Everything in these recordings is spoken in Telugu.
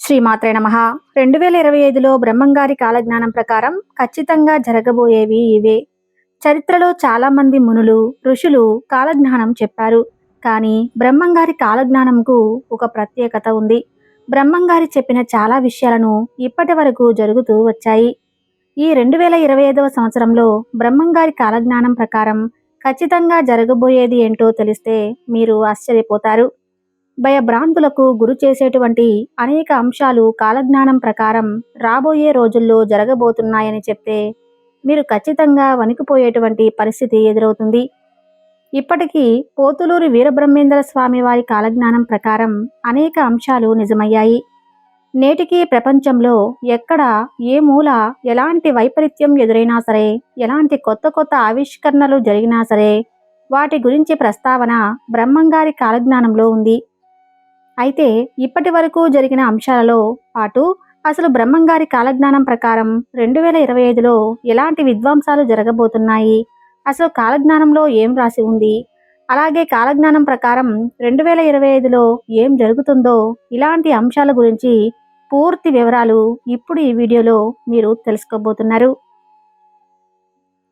శ్రీమాత్రే నమ. రెండు వేల ఇరవై ఐదులో బ్రహ్మంగారి కాలజ్ఞానం ప్రకారం ఖచ్చితంగా జరగబోయేవి ఇవే. చరిత్రలో చాలా మంది మునులు ఋషులు కాలజ్ఞానం చెప్పారు. కానీ బ్రహ్మంగారి కాలజ్ఞానంకు ఒక ప్రత్యేకత ఉంది. బ్రహ్మంగారి చెప్పిన చాలా విషయాలను ఇప్పటి వరకు జరుగుతూ వచ్చాయి. ఈ రెండు వేల ఇరవై ఐదవ సంవత్సరంలో బ్రహ్మంగారి కాలజ్ఞానం ప్రకారం ఖచ్చితంగా జరగబోయేది ఏంటో తెలిస్తే మీరు ఆశ్చర్యపోతారు. భయభ్రాంతులకు గురి చేసేటువంటి అనేక అంశాలు కాలజ్ఞానం ప్రకారం రాబోయే రోజుల్లో జరగబోతున్నాయని చెప్తే మీరు ఖచ్చితంగా వణికిపోయేటువంటి పరిస్థితి ఎదురవుతుంది. ఇప్పటికీ పోతులూరి వీరబ్రహ్మేంద్ర స్వామి వారి కాలజ్ఞానం ప్రకారం అనేక అంశాలు నిజమయ్యాయి. నేటికి ప్రపంచంలో ఎక్కడ ఏ మూల ఎలాంటి వైపరీత్యం ఎదురైనా సరే ఎలాంటి కొత్త కొత్త ఆవిష్కరణలు జరిగినా సరే వాటి గురించి ప్రస్తావన బ్రహ్మంగారి కాలజ్ఞానంలో ఉంది. అయితే ఇప్పటి వరకు జరిగిన అంశాలలో పాటు అసలు బ్రహ్మంగారి కాలజ్ఞానం ప్రకారం రెండు వేల ఇరవై ఐదులో ఎలాంటి విధ్వంసాలు జరగబోతున్నాయి? అసలు కాలజ్ఞానంలో ఏం రాసి ఉంది? అలాగే కాలజ్ఞానం ప్రకారం రెండు వేల ఇరవై ఐదులో ఏం జరుగుతుందో ఇలాంటి అంశాల గురించి పూర్తి వివరాలు ఇప్పుడు ఈ వీడియోలో మీరు తెలుసుకోబోతున్నారు.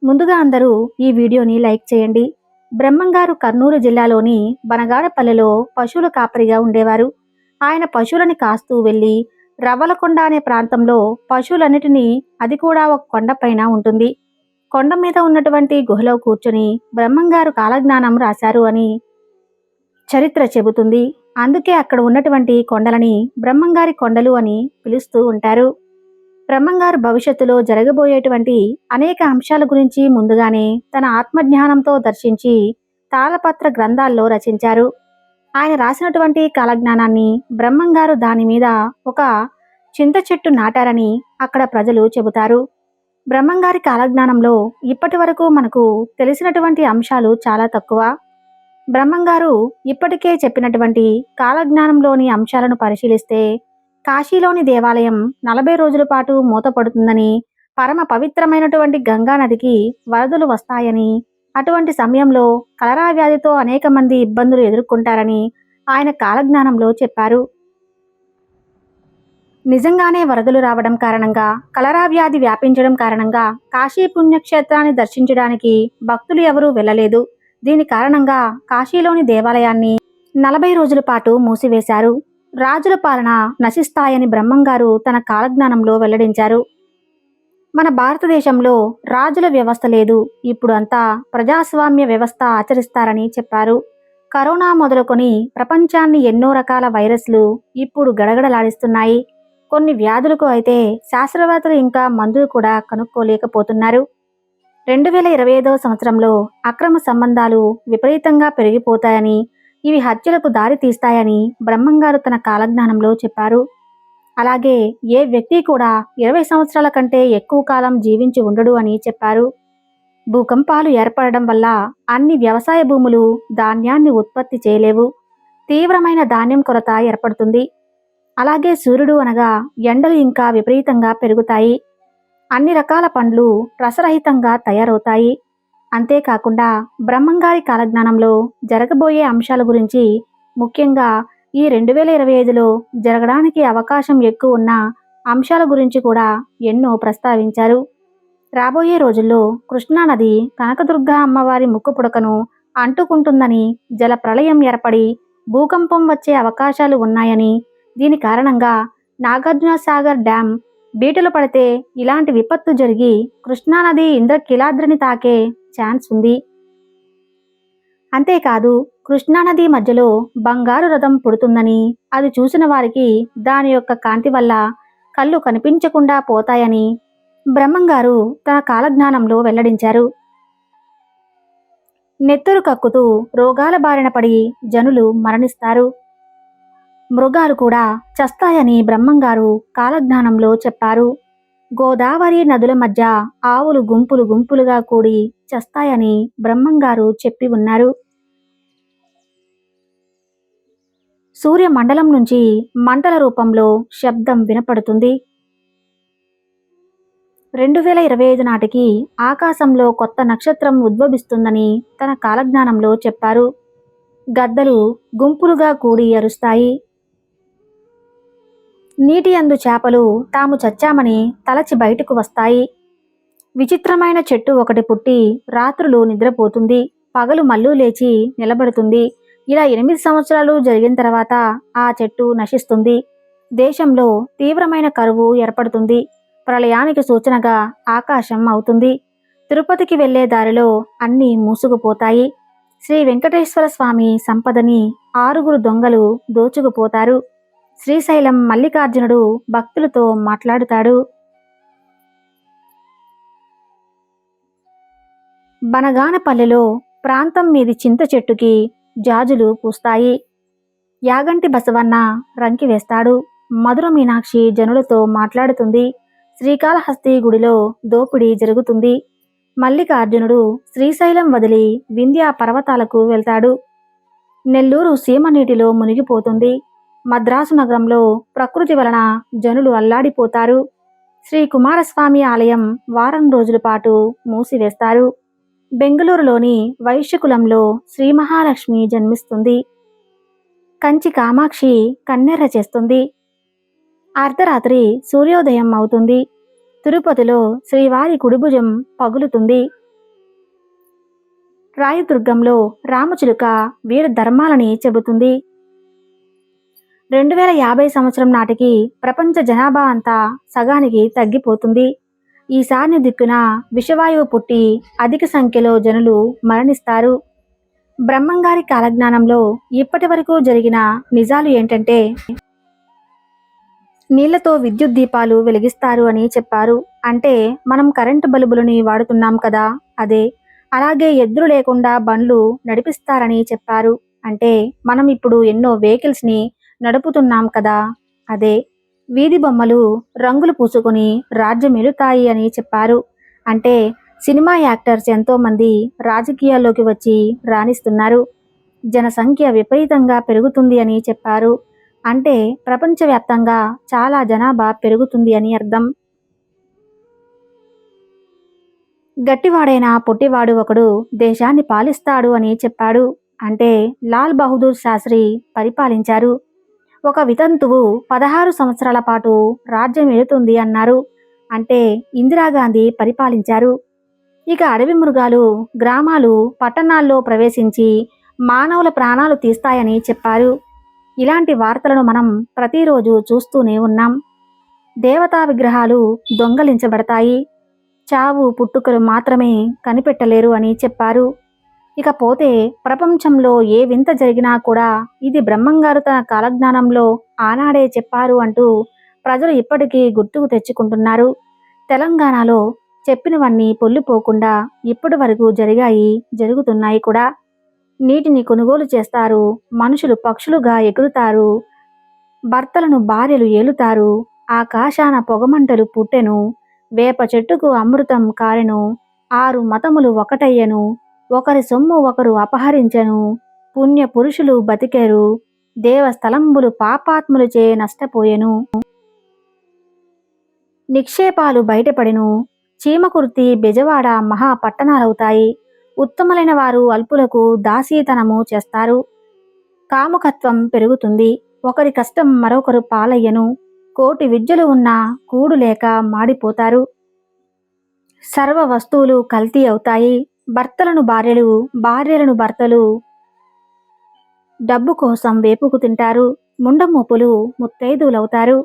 ముందుగా అందరూ ఈ వీడియోని లైక్ చేయండి. బ్రహ్మంగారు కర్నూలు జిల్లాలోని బనగాడపల్లెలో పశువుల కాపరిగా ఉండేవారు. ఆయన పశువులని కాస్తూ వెళ్ళి రవ్వలకొండ అనే ప్రాంతంలో పశువులన్నిటినీ అది కూడా ఒక కొండపైన ఉంటుంది. కొండ మీద ఉన్నటువంటి గుహలో కూర్చుని బ్రహ్మంగారు కాలజ్ఞానం రాశారు అని చరిత్ర చెబుతుంది. అందుకే అక్కడ ఉన్నటువంటి కొండలని బ్రహ్మంగారి కొండలు అని పిలుస్తూ ఉంటారు. బ్రహ్మంగారు భవిష్యత్తులో జరగబోయేటువంటి అనేక అంశాల గురించి ముందుగానే తన ఆత్మజ్ఞానంతో దర్శించి తాళపత్ర గ్రంథాల్లో రచించారు. ఆయన రాసినటువంటి కాలజ్ఞానాన్ని బ్రహ్మంగారు దాని మీద ఒక చింత చెట్టు నాటారని అక్కడ ప్రజలు చెబుతారు. బ్రహ్మంగారి కాలజ్ఞానంలో ఇప్పటి వరకు మనకు తెలిసినటువంటి అంశాలు చాలా తక్కువ. బ్రహ్మంగారు ఇప్పటికే చెప్పినటువంటి కాలజ్ఞానంలోని అంశాలను పరిశీలిస్తే కాశీలోని దేవాలయం నలభై రోజుల పాటు మూతపడుతుందని పరమ పవిత్రమైనటువంటి గంగా నదికి వరదలు వస్తాయని అటువంటి సమయంలో కలరా వ్యాధితో అనేక మంది ఇబ్బందులు ఎదుర్కొంటారని ఆయన కాలజ్ఞానంలో చెప్పారు. నిజంగానే వరదలు రావడం కారణంగా కలరా వ్యాధి వ్యాపించడం కారణంగా కాశీ పుణ్యక్షేత్రాన్ని దర్శించడానికి భక్తులు ఎవరూ వెళ్ళలేదు. దీని కారణంగా కాశీలోని దేవాలయాన్ని నలభై రోజుల పాటు మూసివేశారు. రాజుల పాలన నశిస్తాయని బ్రహ్మంగారు తన కాలజ్ఞానంలో వెల్లడించారు. మన భారతదేశంలో రాజుల వ్యవస్థ లేదు. ఇప్పుడు అంతా ప్రజాస్వామ్య వ్యవస్థ ఆచరిస్తారని చెప్పారు. కరోనా మొదలుకొని ప్రపంచాన్ని ఎన్నో రకాల వైరస్లు ఇప్పుడు గడగడలాడిస్తున్నాయి. కొన్ని వ్యాధులకు అయితే శాస్త్రవేత్తలు ఇంకా మందులు కూడా కనుక్కోలేకపోతున్నారు. రెండు వేల ఇరవై ఐదవ సంవత్సరంలో అక్రమ సంబంధాలు విపరీతంగా పెరిగిపోతాయని ఇవి హత్యలకు దారి తీస్తాయని బ్రహ్మంగారు తన కాలజ్ఞానంలో చెప్పారు. అలాగే ఏ వ్యక్తి కూడా ఇరవై సంవత్సరాల కంటే ఎక్కువ కాలం జీవించి ఉండడు అని చెప్పారు. భూకంపాలు ఏర్పడడం వల్ల అన్ని వ్యవసాయ భూములు ధాన్యాన్ని ఉత్పత్తి చేయలేవు. తీవ్రమైన ధాన్యం కొరత ఏర్పడుతుంది. అలాగే సూర్యుడు అనగా ఎండలు ఇంకా విపరీతంగా పెరుగుతాయి. అన్ని రకాల పండ్లు రసరహితంగా తయారవుతాయి. అంతేకాకుండా బ్రహ్మంగారి కాలజ్ఞానంలో జరగబోయే అంశాల గురించి ముఖ్యంగా ఈ రెండు వేల ఇరవై ఐదులో జరగడానికి అవకాశం ఎక్కువ ఉన్న అంశాల గురించి కూడా ఎన్నో ప్రస్తావించారు. రాబోయే రోజుల్లో కృష్ణానది కనకదుర్గ అమ్మవారి ముక్కు పుడకను అంటుకుంటుందని జల ప్రళయం ఏర్పడి భూకంపం వచ్చే అవకాశాలు ఉన్నాయని దీని కారణంగా నాగార్జున సాగర్ డ్యాం బీటలు పడితే ఇలాంటి విపత్తు జరిగి కృష్ణానది ఇంద్రకిలాద్రిని తాకే ఛాన్స్ ఉంది అంతేకాదు కృష్ణానది మధ్యలో బంగారు రథం పుడుతుందని అది చూసిన వారికి దాని యొక్క కాంతి వల్ల కళ్ళు కనిపించకుండా పోతాయని బ్రహ్మంగారు తన కాలజ్ఞానంలో వెల్లడించారు. నెత్తురు కక్కుతూ రోగాల బారిన పడి జనులు మరణిస్తారు. మృగాలు కూడా చస్తాయని బ్రహ్మంగారు కాలజ్ఞానంలో చెప్పారు. గోదావరి నదుల మధ్య ఆవులు గుంపులు గుంపులుగా కూడి చస్తాయని బ్రహ్మంగారు చెప్పి ఉన్నారు. సూర్యమండలం నుంచి మంటల రూపంలో శబ్దం వినపడుతుంది. రెండు వేల ఇరవై ఐదు నాటికి ఆకాశంలో కొత్త నక్షత్రం ఉద్భవిస్తుందని తన కాలజ్ఞానంలో చెప్పారు. గద్దలు గుంపులుగా కూడి అరుస్తాయి. నీటి అందు చేపలు తాము చచ్చామని తలచి బయటకు వస్తాయి. విచిత్రమైన చెట్టు ఒకటి పుట్టి రాత్రులు నిద్రపోతుంది. పగలు మళ్ళూ లేచి నిలబడుతుంది. ఇలా ఎనిమిది సంవత్సరాలు జరిగిన తర్వాత ఆ చెట్టు నశిస్తుంది. దేశంలో తీవ్రమైన కరువు ఏర్పడుతుంది. ప్రళయానికి సూచనగా ఆకాశం అవుతుంది. తిరుపతికి వెళ్ళే దారిలో అన్నీ మూసుకుపోతాయి. శ్రీ వెంకటేశ్వర స్వామి సంపదని ఆరుగురు దొంగలు దోచుకుపోతారు. శ్రీశైలం మల్లికార్జునుడు భక్తులతో మాట్లాడుతాడు. బనగానపల్లెలో ప్రాంతం మీది చింత చెట్టుకి జాజులు పూస్తాయి. యాగంటి బసవన్న రంకి వేస్తాడు. మధుర మీనాక్షి జనులతో మాట్లాడుతుంది. శ్రీకాళహస్తి గుడిలో దోపిడీ జరుగుతుంది. మల్లికార్జునుడు శ్రీశైలం వదిలి వింధ్యా పర్వతాలకు వెళ్తాడు. నెల్లూరు సీమ నీటిలో మునిగిపోతుంది. మద్రాసు నగరంలో ప్రకృతి వలన జనులు అల్లాడిపోతారు. శ్రీ కుమారస్వామి ఆలయం వారం రోజుల పాటు మూసివేస్తారు. బెంగళూరులోని వైశ్యకులంలో శ్రీ మహాలక్ష్మి జన్మిస్తుంది. కంచి కామాక్షి కన్నెర్ర చేస్తుంది. అర్ధరాత్రి సూర్యోదయం అవుతుంది. తిరుపతిలో శ్రీవారి కుడిభుజం పగులుతుంది. రాయదుర్గంలో రామచిలుక వీర ధర్మాలని చెబుతుంది. రెండు వేల యాభై సంవత్సరం నాటికి ప్రపంచ జనాభా అంతా సగానికి తగ్గిపోతుంది. ఈశాన్య దిక్కున విషవాయువు పుట్టి అధిక సంఖ్యలో జనులు మరణిస్తారు. బ్రహ్మంగారి కాలజ్ఞానంలో ఇప్పటి వరకు జరిగిన నిజాలు ఏంటంటే నీళ్ళతో విద్యుత్ దీపాలు వెలిగిస్తారు అని చెప్పారు. అంటే మనం కరెంటు బల్బులని వాడుతున్నాం కదా అదే. అలాగే ఎద్దులు లేకుండా బండ్లు నడిపిస్తారని చెప్పారు. అంటే మనం ఇప్పుడు ఎన్నో వెహికల్స్ని నడుపుతున్నాం కదా అదే. వీధి బొమ్మలు రంగులు పూసుకొని రాజ్యమెలుతాయి అని చెప్పారు. అంటే సినిమా యాక్టర్స్ ఎంతోమంది రాజకీయాల్లోకి వచ్చి రాణిస్తున్నారు. జనసంఖ్య విపరీతంగా పెరుగుతుంది అని చెప్పారు. అంటే ప్రపంచవ్యాప్తంగా చాలా జనాభా పెరుగుతుంది అని అర్థం. గట్టివాడైన పొట్టివాడు ఒకడు దేశాన్ని పాలిస్తాడు అని చెప్పాడు. అంటే లాల్ బహదూర్ శాస్త్రి పరిపాలించారు. ఒక వితంతువు పదహారు సంవత్సరాల పాటు రాజ్యం ఏలుతుంది అన్నారు. అంటే ఇందిరాగాంధీ పరిపాలించారు. ఇక అడవి మృగాలు గ్రామాలు పట్టణాల్లో ప్రవేశించి మానవుల ప్రాణాలు తీస్తాయని చెప్పారు. ఇలాంటి వార్తలను మనం ప్రతిరోజు చూస్తూనే ఉన్నాం. దేవతా విగ్రహాలు దొంగలించబడతాయి. చావు పుట్టుకలు మాత్రమే కనిపెట్టలేరు అని చెప్పారు. ఇకపోతే ప్రపంచంలో ఏ వింత జరిగినా కూడా ఇది బ్రహ్మంగారు తన కాలజ్ఞానంలో ఆనాడే చెప్పారు అంటూ ప్రజలు ఇప్పటికీ గుర్తుకు తెచ్చుకుంటున్నారు. తెలంగాణలో చెప్పినవన్నీ పొల్లిపోకుండా ఇప్పటి వరకు జరిగాయి జరుగుతున్నాయి కూడా. నీటిని కొనుగోలు చేస్తారు మనుషులు పక్షులుగా ఎగురుతారు భర్తలను భార్యలు ఏలుతారు ఆకాశాన పొగమంటలు పుట్టెను వేప చెట్టుకు అమృతం కారెను ఆరు మతములు ఒకటయ్యను ఒకరి సొమ్ము ఒకరు అపహరించెను. పుణ్య పురుషులు బతికెరు. దేవస్థలంబులు పాపాత్ములచే నష్టపోయెను. నిక్షేపాలు బయటపడెను. చీమకుర్తి బెజవాడ మహా పట్టణాలవుతాయి. ఉత్తములైన వారు అల్పులకు దాసీతనము చేస్తారు. కాముకత్వం పెరుగుతుంది. ఒకరి కష్టం మరొకరు పాలయ్యను. కోటి విద్యలు ఉన్నా కూడు లేక మాడిపోతారు. సర్వ వస్తువులు కల్తీ అవుతాయి. భర్తలను భార్యలు భార్యలను భర్తలు డబ్బు కోసం వేపుకు తింటారు ముండమూపులు ముత్తైదులవుతారు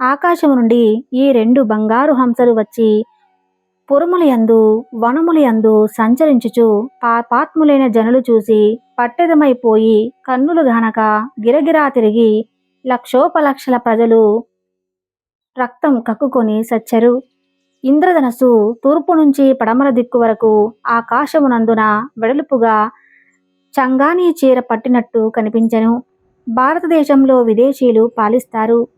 ఆకాశము నుండి ఈ రెండు బంగారు హంసలు వచ్చి పురములయందు వనములయందు సంచరించుచు పాపాత్ములైన జనులు చూసి పట్టెదమైపోయి కన్నులు గనక గిరగిరా తిరిగి లక్షోపలక్షల ప్రజలు రక్తం కక్కుకొని సచ్చరు. ఇంద్రధనస్సు తూర్పు నుంచి పడమర దిక్కు వరకు ఆకాశమునందున వెడల్పుగా చంగానీ చీర పట్టినట్టు కనిపించెను. భారతదేశంలో విదేశీయులు పాలిస్తారు.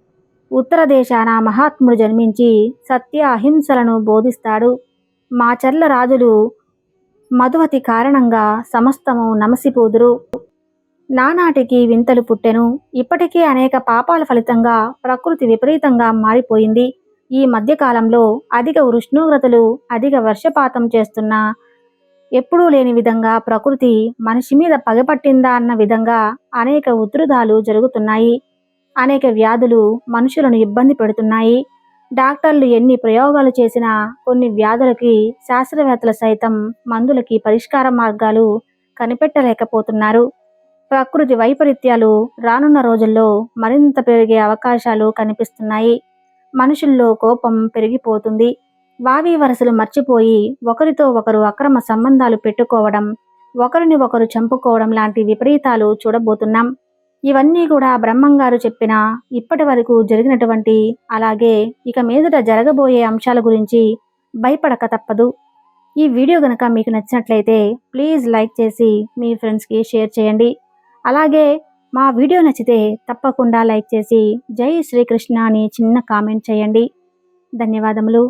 ఉత్తర దేశాన మహాత్ముడు జన్మించి సత్య అహింసలను బోధిస్తాడు. మాచర్ల రాజులు మధువతి కారణంగా సమస్తము నమసిపోదురు. నానాటికి వింతలు పుట్టెను. ఇప్పటికే అనేక పాపాల ఫలితంగా ప్రకృతి విపరీతంగా మారిపోయింది. ఈ మధ్యకాలంలో అధిక ఉష్ణోగ్రతలు అధిక వర్షపాతం చేస్తున్న ఎప్పుడూ లేని విధంగా ప్రకృతి మనిషి మీద పగపట్టిందా అన్న విధంగా అనేక ఉధృతాలు జరుగుతున్నాయి. అనేక వ్యాధులు మనుషులను ఇబ్బంది పెడుతున్నాయి. డాక్టర్లు ఎన్ని ప్రయోగాలు చేసినా కొన్ని వ్యాధులకి శాస్త్రవేత్తలు సైతం మందులకి పరిష్కార మార్గాలు కనిపెట్టలేకపోతున్నారు. ప్రకృతి వైపరీత్యాలు రానున్న రోజుల్లో మరింత పెరిగే అవకాశాలు కనిపిస్తున్నాయి. మనుషుల్లో కోపం పెరిగిపోతుంది. వావి వరసలు మర్చిపోయి ఒకరితో ఒకరు అక్రమ సంబంధాలు పెట్టుకోవడం ఒకరిని ఒకరు చంపుకోవడం లాంటి విపరీతాలు చూడబోతున్నాం. ఇవన్నీ కూడా బ్రహ్మంగారు చెప్పిన ఇప్పటి వరకు జరిగినటువంటి అలాగే ఇక మీదట జరగబోయే అంశాల గురించి భయపడక తప్పదు. ఈ వీడియో గనక మీకు నచ్చినట్లయితే ప్లీజ్ లైక్ చేసి మీ ఫ్రెండ్స్కి షేర్ చేయండి. అలాగే మా వీడియో నచ్చితే తప్పకుండా లైక్ చేసి జై శ్రీకృష్ణ అని చిన్న కామెంట్ చేయండి. ధన్యవాదములు.